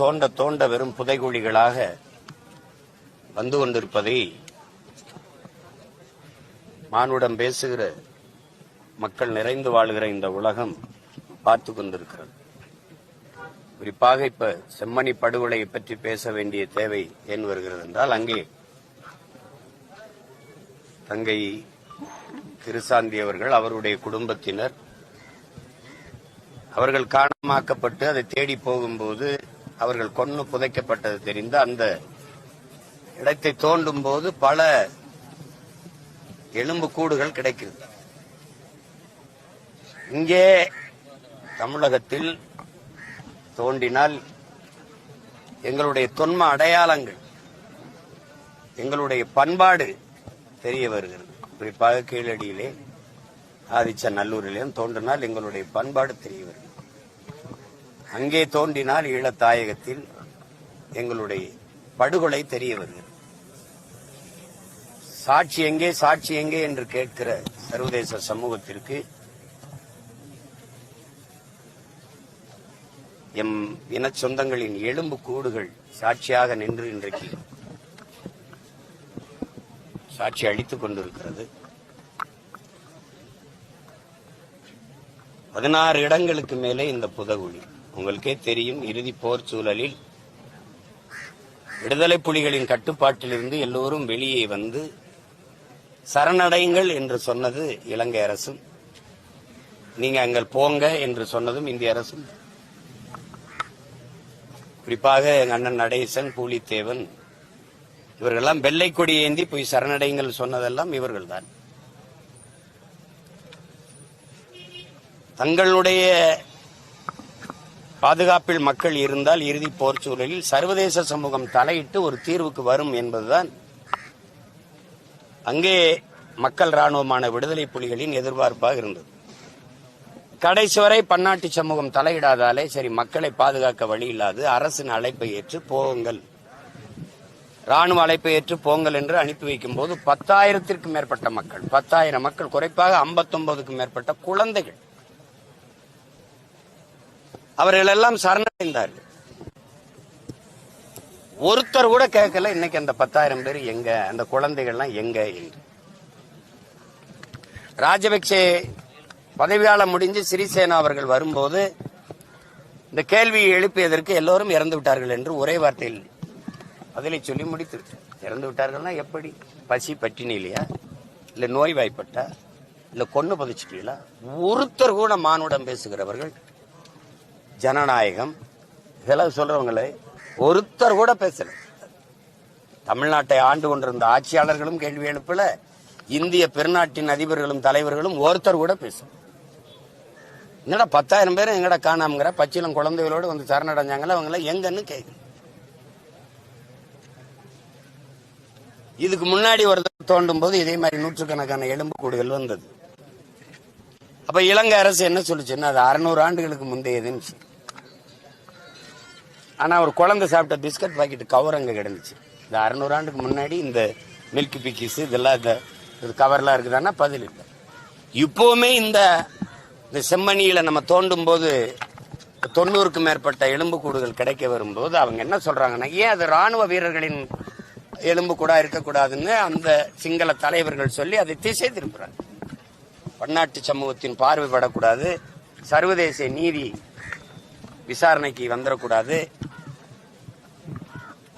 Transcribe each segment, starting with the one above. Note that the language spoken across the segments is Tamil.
தோண்ட தோண்ட வெறும் புதைகுழிகளாக வந்து கொண்டிருப்பதை மானுடம் பேசுகிற மக்கள் நிறைந்து வாழ்கிற இந்த உலகம் பார்த்து கொண்டிருக்கிறது. குறிப்பாக இப்ப செம்மணி படுகொலையை பற்றி பேச வேண்டிய தேவை ஏன் வருகிறது என்றால் அங்கே தங்கை கிருசாந்தி அவர்கள் அவருடைய குடும்பத்தினர் அவர்கள் காணாமாக்கப்பட்டு அதை தேடி போகும்போது அவர்கள் கொன்று புதைக்கப்பட்டது தெரிந்து அந்த இடத்தை தோண்டும் போது பல எலும்பு கூடுகள் கிடைக்கிறது. இங்கே தமிழகத்தில் தோண்டினால் எங்களுடைய தொன்ம அடையாளங்கள் எங்களுடைய பண்பாடு தெரிய வருகிறது. குறிப்பாக கீழடியிலே ஆதிச்ச நல்லூரிலேயும் தோன்றினால் எங்களுடைய பண்பாடு தெரிய வருகிறது. அங்கே தோன்றினால் ஈழத்தாயகத்தில் எங்களுடைய படுகொலை தெரிய வருகிறது சாட்சி எங்கே சாட்சி எங்கே என்று கேட்கிற சர்வதேச சமூகத்திற்கு எம் இன சொந்தங்களின் எலும்பு கூடுகள் சாட்சியாக நின்று இன்றைக்கு சாட்சி அளித்துக் கொண்டிருக்கிறது. பதினாறு இடங்களுக்கு மேலே இந்த புதகுழி. உங்களுக்கே தெரியும் இறுதி போர் சூழலில் விடுதலை புலிகளின் கட்டுப்பாட்டிலிருந்து எல்லோரும் வெளியே வந்து சரணடையுங்கள் என்று சொன்னது இலங்கை அரசும். நீங்க அங்கே போங்க என்று சொன்னதும் இந்திய அரசும். குறிப்பாக எங்க அண்ணன் நடேசன் பூலித்தேவன் இவர்களெல்லாம் வெள்ளை கொடி ஏந்தி போய் சரணடைங்கள் சொன்னதெல்லாம் இவர்கள்தான். தங்களுடைய பாதுகாப்பில் மக்கள் இருந்தால் இறுதி போர் சூழலில் சர்வதேச சமூகம் தலையிட்டு ஒரு தீர்வுக்கு வரும் என்பதுதான் அங்கே மக்கள் ராணுவமான விடுதலை புலிகளின் எதிர்பார்ப்பாக இருந்தது. கடைசி வரை பன்னாட்டு சமூகம் தலையிடாதாலே சரி மக்களை பாதுகாக்க வழி இல்லாது அரசின் அழைப்பை ஏற்று போங்கள். ராணுவ அழைப்பை ஏற்று போங்கள் என்று அனுப்பி வைக்கும் போது பத்தாயிரத்திற்கும் மேற்பட்ட மக்கள் பத்தாயிரம் மக்கள் குறைப்பாக ஐம்பத்தொன்பதுக்கும் மேற்பட்ட குழந்தைகள் அவர்கள் எல்லாம் சரணடைந்தார்கள். ஒருத்தர் கூட கேட்கல இன்னைக்கு அந்த பத்தாயிரம் பேர் எங்க அந்த குழந்தைகள்லாம் எங்க என்று. ராஜபக்சே பதவியாளம் முடிஞ்சு சிறிசேனா அவர்கள் வரும்போது இந்த கேள்வியை எழுப்பியதற்கு எல்லோரும் இறந்து விட்டார்கள் என்று ஒரே வார்த்தையில் பதிலை சொல்லி முடித்து இறந்து விட்டார்கள்னா எப்படி? பசி பட்டினி இல்லையா? இல்லை நோய் வாய்ப்பட்டா இல்லை கொன்று புதைச்சிட்டீங்களா? ஒருத்தர் கூட மானுடம் பேசுகிறவர்கள் ஜனநாயகம். இதெல்லாம் சொல்றவங்களே ஒருத்தர் கூட பேசல. தமிழ்நாட்டை ஆண்டு கொண்டிருந்த ஆட்சியாளர்களும் கேள்வி எழுப்பல இந்திய பெருநாட்டின் அதிபர்களும் தலைவர்களும் ஒருத்தர் கூட பேசல. என்னடா பத்தாயிரம் பேரும் எங்கடா காணாமங்கிற பச்சிலம் குழந்தைகளோடு வந்து சரணடைஞ்சாங்களா அவங்கள எங்கன்னு கேட்கு இதுக்கு முன்னாடி ஒரு தோண்டும் போது இதே மாதிரி நூற்றுக்கணக்கான எலும்புக்கூடுகள் வந்தது. அப்ப இலங்கை அரசு என்ன சொல்லுச்சுன்னா அது அறுநூறு ஆண்டுகளுக்கு முந்தையதுன்னு ஆனால் ஒரு குழந்தை சாப்பிட்ட பிஸ்கட் பாக்கெட் கவர் அங்கே கிடந்துச்சு. இந்த அறநூறு ஆண்டுக்கு முன்னாடி இந்த மில்க் பிக்கிஸ் இதெல்லாம் இந்த இது கவர்லாம் இருக்குதான்னா பதில் இல்லை. இப்போவுமே இந்த இந்த செம்மணியில் நம்ம தோண்டும் போது தொண்ணூறுக்கும் மேற்பட்ட எலும்புக்கூடுகள் கிடைக்க வரும்போது அவங்க என்ன சொல்கிறாங்கன்னா ஏன் அது ராணுவ வீரர்களின் எலும்பு கூட இருக்கக்கூடாதுன்னு அந்த சிங்கள தலைவர்கள் சொல்லி அதை திசை திரும்புகிறாங்க பன்னாட்டு சமூகத்தின் பார்வைப்படக்கூடாது. சர்வதேச நீதி விசாரணைக்கு வந்துடக்கூடாது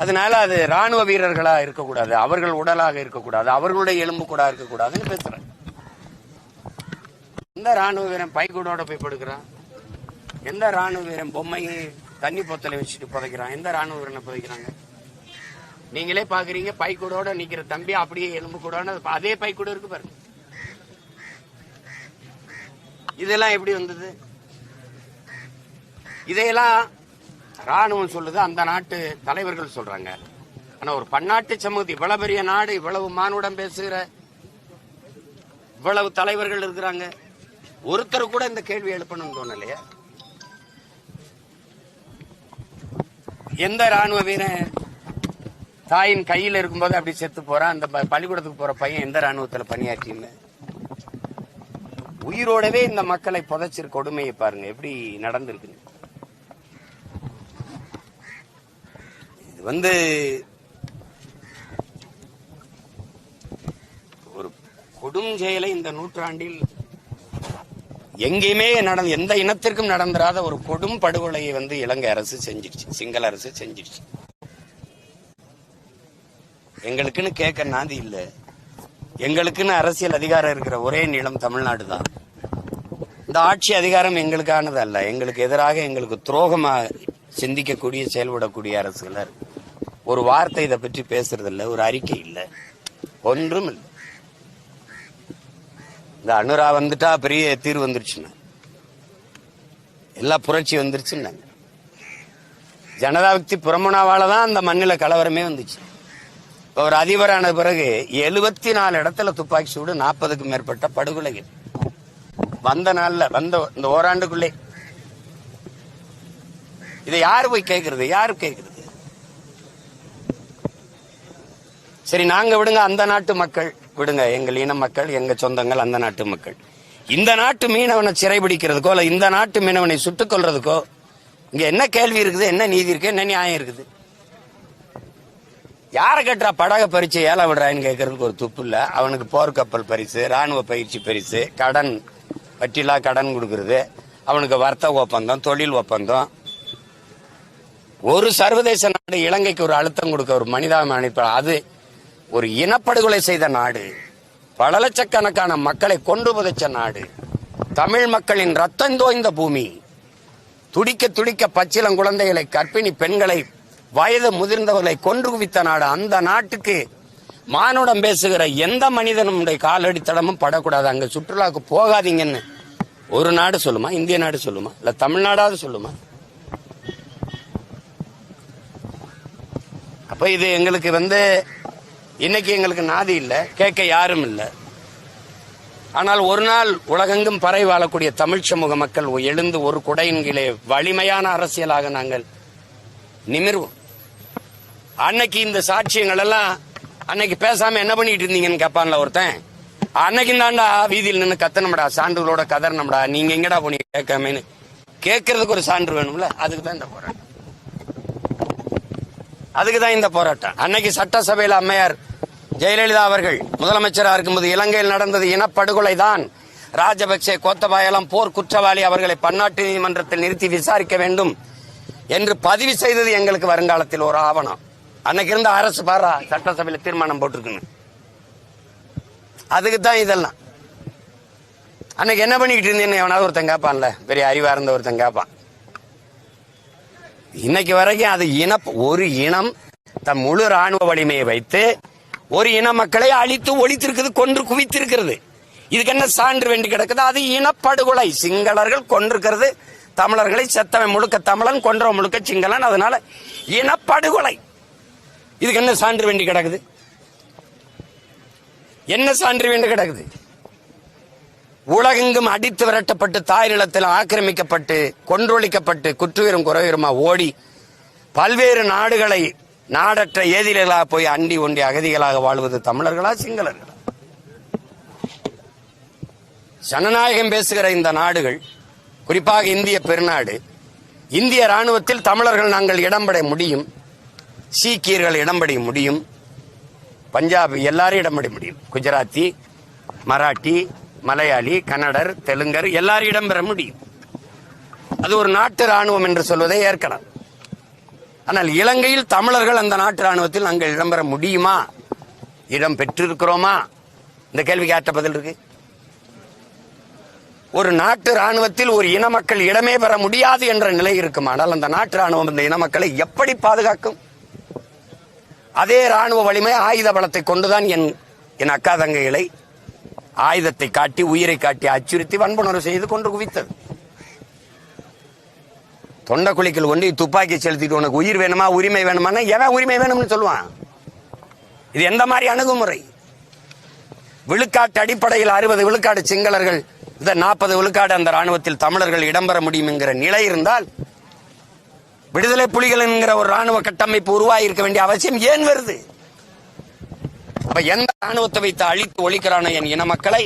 அதனால அது ராணுவ வீரர்களா இருக்கக்கூடாது அவர்கள் உடலாக இருக்கக்கூடாது அவர்களுடைய எலும்பு கூட இருக்கக்கூடாதுன்னு பேசுறேன் எந்த ராணுவ வீரன் பைக்கூடோட போய் படுக்கிறான்? எந்த ராணுவ வீரன் பொம்மையை தண்ணி பொத்தலை வச்சுட்டு புதைக்கிறான்? எந்த ராணுவ வீரனை புதைக்கிறாங்க? நீங்களே பாக்குறீங்க பைக்கூடோட நிக்கிற தம்பி அப்படியே எலும்பு கூட அதே பைக்கூட இருக்கு பாருங்க. இதெல்லாம் எப்படி வந்தது? இதையெல்லாம் ராணுவம் சொல்லுது அந்த நாட்டு தலைவர்கள் சொல்றாங்க. ஆனா ஒரு பன்னாட்டு சமூகத்து இவ்வளவு பெரிய நாடு இவ்வளவு மானுடம் பேசுகிற இவ்வளவு தலைவர்கள் இருக்கிறாங்க. ஒருத்தர் கூட இந்த கேள்வி எழுப்பணும்னு தோணலையா. எந்த ராணுவ வீரன் தாயின் கையில் இருக்கும்போது அப்படி செத்து போறான் அந்த பள்ளிக்கூடத்துக்கு போற பையன் எந்த ராணுவத்துல பணியாற்றின்னு. உயிரோடவே இந்த மக்களை புதைச்சிருக்க கொடுமையை பாருங்க எப்படி நடந்திருக்கு. வந்து ஒரு கொடும் செயலை இந்த நூற்றாண்டில் எங்கேயுமே நடந்த எந்த இனத்திற்கும் நடந்துராத ஒரு கொடும் படுகொலையை வந்து இலங்கை அரசு செஞ்சிருச்சு சிங்கள அரசு செஞ்சிருச்சு எங்களுக்குன்னு கேட்க நாதி இல்லை. எங்களுக்குன்னு அரசியல் அதிகாரம் இருக்கிற ஒரே நிலம் தமிழ்நாடு தான். இந்த ஆட்சி அதிகாரம் எங்களுக்கானது அல்ல எங்களுக்கு எதிராக எங்களுக்கு துரோகமாக சிந்திக்கக்கூடிய செயல்படக்கூடிய அரசுகளாக இருக்கு. ஒரு வார்த்தை இதை பற்றி பேசுறது இல்ல ஒரு அறிக்கை இல்ல. ஒன்றும் இல்லை இந்த அனுரா வந்துட்டா பெரிய தீர்வு வந்துருச்சுன்னா. எல்லா புரட்சி வந்துருச்சுன்னாங்க ஜனதாவிக்தி புறமுனாவால தான் அந்த மண்ணில கலவரமே வந்துச்சு. இப்ப ஒரு அதிபரான பிறகு எழுபத்தி நாலு இடத்துல துப்பாக்கி சூடு நாற்பதுக்கும் மேற்பட்ட படுகொலைகள். வந்த நாள்ல வந்த இந்த ஓராண்டுக்குள்ளே. இதை யாரு போய் கேட்கறது யாரு கேட்கறது சரி நாங்க விடுங்க அந்த நாட்டு மக்கள். விடுங்க எங்கள் இன மக்கள் எங்க சொந்தங்கள் அந்த நாட்டு மக்கள். இந்த நாட்டு மீனவனை சிறைபிடிக்கிறதுக்கோ இல்ல இந்த நாட்டு மீனவனை சுட்டுக் கொள்றதுக்கோ இங்க என்ன கேள்வி இருக்குது என்ன நீதி இருக்கு என்ன நியாயம் இருக்குது? யாரை கட்டுறா படக பரிச்சு ஏழை விடுறான்னு கேட்கறதுக்கு ஒரு துப்பு இல்ல. அவனுக்கு போர்க்கப்பல் பரிசு ராணுவ பயிற்சி பரிசு கடன் வட்டிலா கடன் கொடுக்கறது அவனுக்கு வர்த்தக ஒப்பந்தம் தொழில் ஒப்பந்தம். ஒரு சர்வதேச நாடு இலங்கைக்கு ஒரு அழுத்தம் கொடுக்க ஒரு மனிதாபிமான அது ஒரு இனப்படுகொலை செய்த நாடு பல லட்சக்கணக்கான மக்களை கொண்டு புதைச்ச நாடு தமிழ் மக்களின் ரத்தம் தோய்ந்த பூமி. துடிக்க துடிக்க பச்சிலம் குழந்தைகளை கர்ப்பிணி பெண்களை வயது முதிர்ந்தவர்களை கொன்று குவித்த நாடு. அந்த நாட்டுக்கு மானுடம் பேசுகிற எந்த மனிதனுடைய காலடி தடமும் படக்கூடாது. அங்க சுற்றுலாவுக்கு போகாதீங்கன்னு ஒரு நாடு சொல்லுமா? இந்திய நாடு சொல்லுமா? இல்ல தமிழ்நாடாவது சொல்லுமா? அப்ப இது எங்களுக்கு வந்து இன்னைக்கு எங்களுக்கு நாதி இல்ல கேட்க யாரும் இல்லை. ஆனால் ஒரு நாள் உலகெங்கும் பறை வாழக்கூடிய தமிழ் சமூக மக்கள் எழுந்து ஒரு குடையின் கீழே வலிமையான அரசியலாக நாங்கள் நிமிர்வோம். அன்னைக்கு இந்த சாட்சியங்கள் எல்லாம் அன்னைக்கு பேசாம என்ன பண்ணிட்டு இருந்தீங்கன்னு கேட்பான்ல ஒருத்தன். அன்னைக்கு தாண்டா வீதியில் நின்று கத்தனம்டா சான்றுகளோட கதறனம்டா நீங்க எங்கடா போனீங்க கேட்காமன்னு. கேட்கறதுக்கு ஒரு சான்று வேணும்ல அதுக்கு தான் இந்த போறேன் அதுக்கு தான் இந்த போராட்டம். அன்னைக்கு சட்டசபையில் அம்மையார் ஜெயலலிதா அவர்கள் முதலமைச்சராக இருக்கும்போது இலங்கையில் நடந்தது இனப்படுகொலை தான் ராஜபக்சே கோத்தபாயலாம் போர் குற்றவாளி அவர்களை பன்னாட்டு நீதிமன்றத்தில் நிறுத்தி விசாரிக்க வேண்டும் என்று பதிவு செய்தது எங்களுக்கு வருங்காலத்தில் ஒரு ஆவணம். அன்னைக்கு இருந்த அரசு பாரா சட்டசபையில் தீர்மானம் போட்டிருக்குன்னு. அதுக்கு தான் இதெல்லாம். அன்னைக்கு என்ன பண்ணிக்கிட்டு இருந்தேன்னு எவனாவது ஒருத்தன் கேட்பான்ல பெரிய அறிவா இருந்த ஒருத்தன் கேட்பான் இன்னைக்கு வரைக்கும் அது இன ஒரு இனம் தன் முழு ராணுவ வலிமையை வைத்து ஒரு இன மக்களை அழித்து ஒழித்திருக்குது கொன்று குவித்திருக்கிறது. இதுக்கு என்ன சான்று வேண்டி கிடக்குது? அது இனப்படுகொலை. சிங்களர்கள் கொண்டிருக்கிறது தமிழர்களை செத்தவன் முழுக்க தமிழன் கொன்றவன் முழுக்க சிங்களன். அதனால இனப்படுகொலை. இதுக்கு என்ன சான்று வேண்டி கிடக்குது? என்ன சான்று வேண்டி கிடக்குது? உலகெங்கும் அடித்து விரட்டப்பட்டு தாய் நிலத்தில் ஆக்கிரமிக்கப்பட்டு கொன்றொழிக்கப்பட்டு குற்றுயிரும் குறையுமா ஓடி பல்வேறு நாடுகளை நாடற்ற ஏதிர்களாக போய் அண்டி ஒண்டி அகதிகளாக வாழ்வது தமிழர்களா சிங்களர்களா? ஜனநாயகம் பேசுகிற இந்த நாடுகள் குறிப்பாக இந்திய பெருநாடு இந்திய ராணுவத்தில் தமிழர்கள் நாங்கள் இடம்பெற முடியும் சீக்கியர்கள் இடம்பெற முடியும் பஞ்சாப் எல்லாரும் இடம்பெற முடியும். குஜராத்தி மராட்டி மலையாளி கன்னடர் தெலுங்கர் எல்லாரும் இடம்பெற முடியும். அது ஒரு நாட்டு ராணுவம் என்று சொல்வதை ஏற்கலாம். ஆனால் இலங்கையில் தமிழர்கள் அந்த நாட்டு ராணுவத்தில் நாங்கள் இடம்பெற முடியுமா? இடம் பெற்றிருக்கிறோமா? இந்த கேள்விக்கு ஆற்ற பதில் இருக்கு. ஒரு நாட்டு ராணுவத்தில் ஒரு இன மக்கள் இடமே பெற முடியாது என்ற நிலை இருக்குமானால் அந்த நாட்டு ராணுவம் இந்த இன மக்களை எப்படி பாதுகாக்கும்? அதே ராணுவ வலிமை ஆயுத பலத்தை கொண்டுதான் என் என் அக்கா தங்கைகளை ஆயுதத்தை காட்டி உயிரை காட்டி அச்சுறுத்தி வன்புணர்வு செய்து கொண்டு குவித்தது. தொண்டை குழிக்கல் கொண்டு துப்பாக்கி செலுத்திட்டு உனக்கு உயிர் வேணுமா உரிமை வேணுமா எவன் உரிமை வேணும்னு சொல்லுவான்? இது எந்த மாதிரி அணுகுமுறை? விழுக்காட்டு அடிப்படையில் அறுபது விழுக்காடு சிங்களர்கள் இந்த நாற்பது விழுக்காடு அந்த ராணுவத்தில் தமிழர்கள் இடம்பெற முடியும் என்கிற நிலை இருந்தால் விடுதலை புலிகள் என்கிற ஒரு ராணுவ கட்டமைப்பு உருவாகி இருக்க வேண்டிய அவசியம் ஏன் வருது? அப்ப எந்த ராணுவத்தை வைத்து அழித்து ஒழிக்கிறான என் இன மக்களை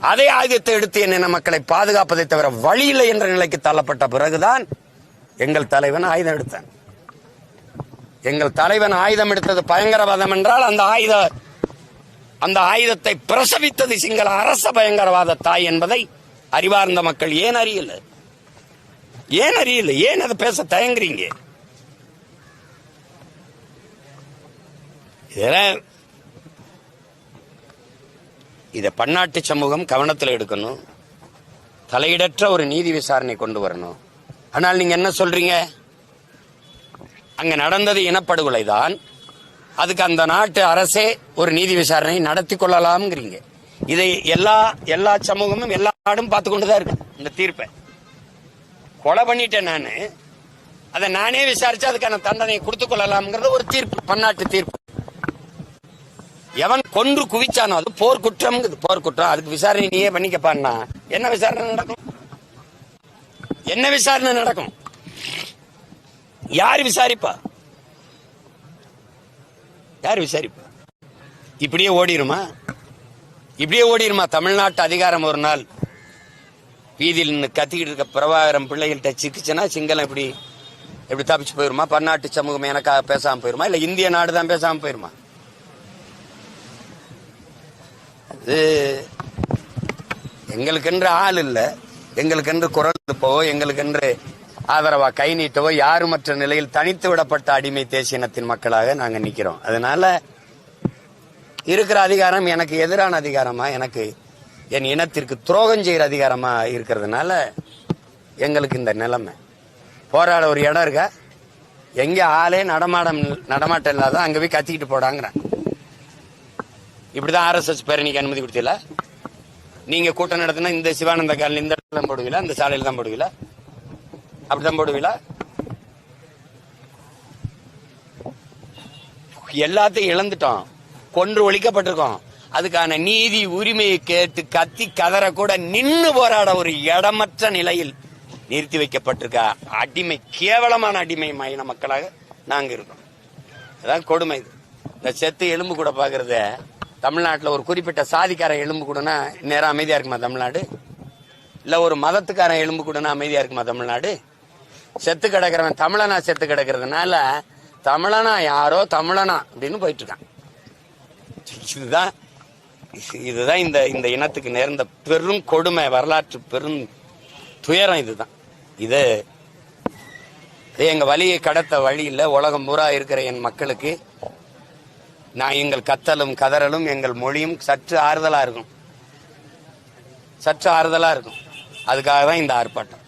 அதே ஆயுதத்தை எடுத்து என் இன மக்களை பாதுகாப்பதை தவிர வழி இல்லை என்ற நிலைக்கு தள்ளப்பட்ட பிறகுதான் எங்கள் தலைவன் ஆயுதம் எடுத்தான். எங்கள் தலைவன் ஆயுதம் எடுத்தது பயங்கரவாதம் என்றால் அந்த ஆயுத அந்த ஆயுதத்தை பிரசவித்தது சிங்கள அரச பயங்கரவாத தாய் என்பதை அறிவார்ந்த மக்கள் ஏன் அறியல? ஏன் அறியல? ஏன் அதை பேச தயங்குறீங்க? இதெல்லாம் இதை பன்னாட்டு சமூகம் கவனத்தில் எடுக்கணும். தலையிடற்ற ஒரு நீதி விசாரணை கொண்டு வரணும். ஆனால் நீங்க என்ன சொல்றீங்க? அங்க நடந்தது இனப்படுகொலை தான் அதுக்கு அந்த நாட்டு அரசே ஒரு நீதி விசாரணை நடத்தி கொள்ளலாம்ங்கிறீங்க. இதை எல்லா எல்லா சமூகமும் எல்லா நாடும் பார்த்து கொண்டுதான் இருக்கு இந்த தீர்ப்பை. கொலை பண்ணிட்டேன் நானு. அதை நானே விசாரிச்சு அதுக்கான தண்டனை கொடுத்து கொள்ளலாம்ங்கிறது ஒரு தீர்ப்பு பன்னாட்டு தீர்ப்பு. எவன் கொன்று குவிச்சானோ அது போர்க்குற்றம் போர்க்குற்றம். அதுக்கு விசாரணை நீயே பண்ணிக்கப்பான்னா என்ன விசாரணை நடக்கும்? என்ன விசாரணை நடக்கும்? யார் விசாரிப்பா? யார் விசாரிப்பா? இப்படியே ஓடிருமா? இப்படியே ஓடிருமா? தமிழ்நாட்டு அதிகாரம் ஒரு நாள். வீதியில் நின்று கத்திக்கிட்டு இருக்க பிரபாகரம் பிள்ளைகள்கிட்ட சிக்கிச்சுன்னா சிங்களம் இப்படி எப்படி தப்பிச்சு போயிருமா? பன்னாட்டு சமூகம் எனக்காக பேசாம போயிருமா? இல்லை இந்திய நாடு தான் பேசாமல் போயிருமா இது எங்களுக்கென்று ஆள் இல்லை. எங்களுக்கென்று குரல் எழுப்பவோ எங்களுக்கென்று ஆதரவா கை நீட்டவோ யாருமற்ற நிலையில் தனித்து விடப்பட்ட அடிமை தேசியனத்தின் மக்களாக நாங்கள் நிற்கிறோம் அதனால இருக்கிற அதிகாரம் எனக்கு எதிரான அதிகாரமா எனக்கு என் இனத்திற்கு துரோகம் செய்கிற அதிகாரமா இருக்கிறதுனால எங்களுக்கு இந்த நிலைமை. போராட ஒரு இடம் இருக்கா? எங்கே ஆளே நடமாடம் நடமாட்டம் இல்லாத அங்கே போய் கத்திக்கிட்டு போடாங்கிறேன். இப்படிதான் ஆர்எஸ்எஸ் பேரணிக்கு அனுமதி கொடுத்தீங்களா நீங்க கூட்டம் நடத்தினா இந்த சிவானந்த காலனி இந்த இடத்துல தான் போடுவீங்களா இந்த சாலையில தான் போடுவீங்களா அப்படிதான் போடுவீங்களா எல்லாத்தையும் இழந்துட்டோம். கொன்று ஒழிக்கப்பட்டிருக்கோம். அதுக்கான நீதி உரிமையை கேட்டு கத்தி கதற கூட நின்று போராட ஒரு இடமற்ற நிலையில் நிறுத்தி வைக்கப்பட்டிருக்க அடிமை கேவலமான அடிமை மயின மக்களாக நாங்க இருக்கோம். அதான் கொடுமை இது. இந்த செத்து எலும்பு கூட பாக்குறத தமிழ்நாட்டில் ஒரு குறிப்பிட்ட சாதிக்கார எலும்பு கூடனா நேரம் அமைதியாக இருக்குமா தமிழ்நாடு? இல்லை ஒரு மதத்துக்காரன் எலும்பு கூடனா அமைதியாக இருக்குமா தமிழ்நாடு? செத்து கிடக்கிறவன் தமிழனா செத்து கிடக்கிறதுனால தமிழனா யாரோ தமிழனா அப்படின்னு போயிட்டு இருக்கான். இதுதான் இதுதான் இந்த இந்த இனத்துக்கு நேர்ந்த பெரும் கொடுமை வரலாற்று பெரும் துயரம் இதுதான். இது எங்கள் எங்க வழியை கடத்த வழியில் உலகம் பூரா இருக்கிற என் மக்களுக்கு நான் எங்கள் கத்தலும் கதறலும் எங்கள் மொழியும் சற்று ஆறுதலாக இருக்கும். சற்று ஆறுதலாக இருக்கும். அதுக்காக தான் இந்த ஆர்ப்பாட்டம்.